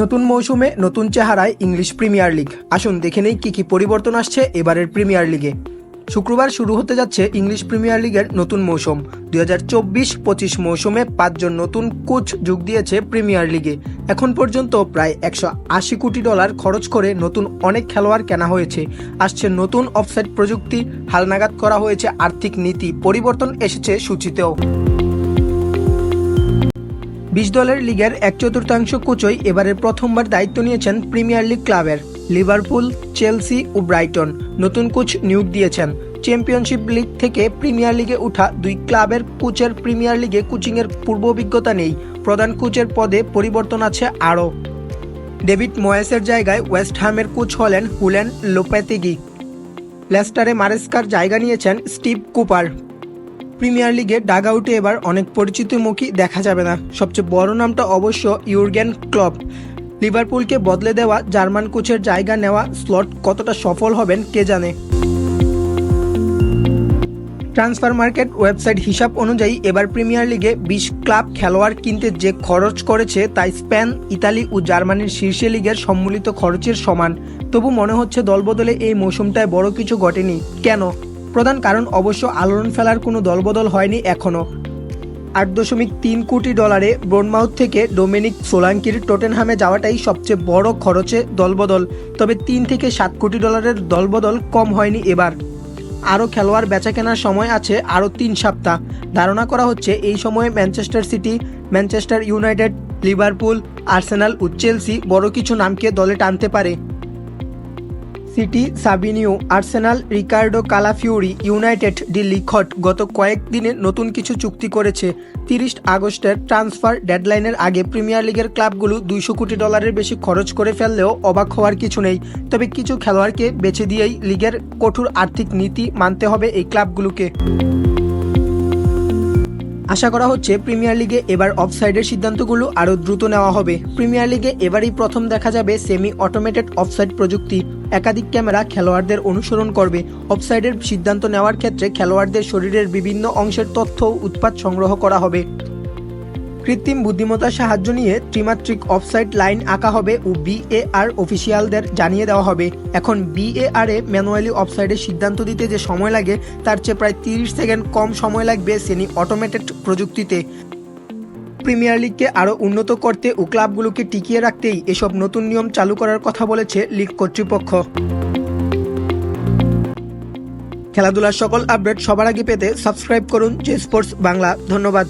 নতুন মৌসুমে নতুন চেহারায় ইংলিশ প্রিমিয়ার লিগ। আসুন দেখে নেই কী কী পরিবর্তন আসছে এবারের প্রিমিয়ার লিগে। শুক্রবার শুরু হতে যাচ্ছে ইংলিশ প্রিমিয়ার লিগের নতুন মৌসুম। দুই হাজার চব্বিশ পঁচিশ মৌসুমে পাঁচজন নতুন কোচ যোগ দিয়েছে প্রিমিয়ার লিগে। এখন পর্যন্ত প্রায় একশো আশি কোটি ডলার খরচ করে নতুন অনেক খেলোয়াড় কেনা হয়েছে। আসছে নতুন অফসাইড প্রযুক্তি, হালনাগাদ করা হয়েছে আর্থিক নীতি, পরিবর্তন এসেছে সূচিতেও। বিশ দলের লিগের এক চতুর্থাংশ কোচই এবারে প্রথমবার দায়িত্ব নিয়েছেন প্রিমিয়ার লিগ ক্লাবের। লিভারপুল, চেলসি ও ব্রাইটন নতুন কোচ নিয়োগ দিয়েছেন। চ্যাম্পিয়নশিপ লিগ থেকে প্রিমিয়ার লিগে ওঠা দুই ক্লাবের কোচের প্রিমিয়ার লিগে কোচিংয়ের পূর্ব অভিজ্ঞতা নেই। প্রধান কোচের পদে পরিবর্তন আছে আরও। ডেভিড ময়েসের জায়গায় ওয়েস্ট হ্যামের কোচ হলেন হুলেন লোপেতেগি। লেস্টারে মারেস্কার জায়গা নিয়েছেন স্টিভ কুপার। প্রিমিয়ার লিগে ডাগ আউটে এবার অনেক পরিচিত মুখী দেখা যাবে না। সবচেয়ে বড় নামটা অবশ্য ইউরগেন ক্লব লিভারপুলকে বদলে দেওয়া জার্মান কোচের জায়গা নেওয়া স্লট কতটা সফল হবেন কে জানে। ট্রান্সফার মার্কেট ওয়েবসাইট হিসাব অনুযায়ী এবার প্রিমিয়ার লিগে বিশ ক্লাব খেলোয়াড় কিনতে যে খরচ করেছে তাই স্পেন, ইতালি ও জার্মানির শীর্ষে লিগের সম্মিলিত খরচের সমান। তবু মনে হচ্ছে দলবদলে এই মৌসুমটায় বড় কিছু ঘটেনি। কেন? প্রধান কারণ অবশ্য আলোড়ন ফেলার কোনো দলবদল হয়নি এখনও। আট দশমিক তিন কোটি ডলারে ব্রনমাউথ থেকে ডোমিনিক সোলাঙ্কির টোটেনহামে যাওয়াটাই সবচেয়ে বড় খরচে দলবদল, তবে তিন থেকে সাত কোটি ডলারের দলবদল কম হয়নি এবার। আরও খেলোয়াড় বেচা কেনার সময় আছে আরও তিন সপ্তাহ। ধারণা করা হচ্ছে এই সময়ে Manchester City, Manchester United, Liverpool, Arsenal ও চেলসি বড় কিছু নামকে দলে টানতে পারে। City, Savinho, Arsenal, Riccardo Calafiori United de Ligt গত কয়েকদিনে নতুন কিছু চুক্তি করেছে। তিরিশ আগস্টের ট্রান্সফার ডেডলাইনের আগে প্রিমিয়ার লিগের ক্লাবগুলো দুইশো কোটি ডলারের বেশি খরচ করে ফেললেও অবাক হওয়ার কিছু নেই। তবে কিছু খেলোয়াড়কে বেছে দিয়েই লিগের কঠোর আর্থিক নীতি মানতে হবে এই ক্লাবগুলোকে। আশা করা হচ্ছে প্রিমিয়ার লিগে এবার অফসাইডের সিদ্ধান্তগুলো আরও দ্রুত নেওয়া হবে। প্রিমিয়ার লিগে এবারই প্রথম দেখা যাবে সেমি অটোমেটেড অফসাইড প্রযুক্তি। একাধিক ক্যামেরা খেলোয়াড়দের অনুসরণ করবে। অফসাইডের সিদ্ধান্ত নেওয়ার ক্ষেত্রে খেলোয়াড়দের শরীরের বিভিন্ন অংশের তথ্য উৎপাদ সংগ্রহ করা হবে। কৃত্রিম বুদ্ধিমত্তার সাহায্য নিয়ে ত্রিমাত্রিক অফসাইড লাইন আঁকা হবে ও বিএআর অফিসিয়ালদের জানিয়ে দেওয়া হবে। এখন বিএআর ম্যানুয়ালি অফসাইডের সিদ্ধান্ত দিতে যে সময় লাগে, তার চেয়ে প্রায় তিরিশ সেকেন্ড কম সময় লাগবে সেনি অটোমেটেড প্রযুক্তিতে। প্রিমিয়ার লিগকে আরও উন্নত করতে ও ক্লাবগুলোকে টিকিয়ে রাখতেই এসব নতুন নিয়ম চালু করার কথা বলেছে লিগ কর্তৃপক্ষ। খেলাধুলার সকল আপডেট সবার আগে পেতে সাবস্ক্রাইব করুন জে স্পোর্টস বাংলা। ধন্যবাদ।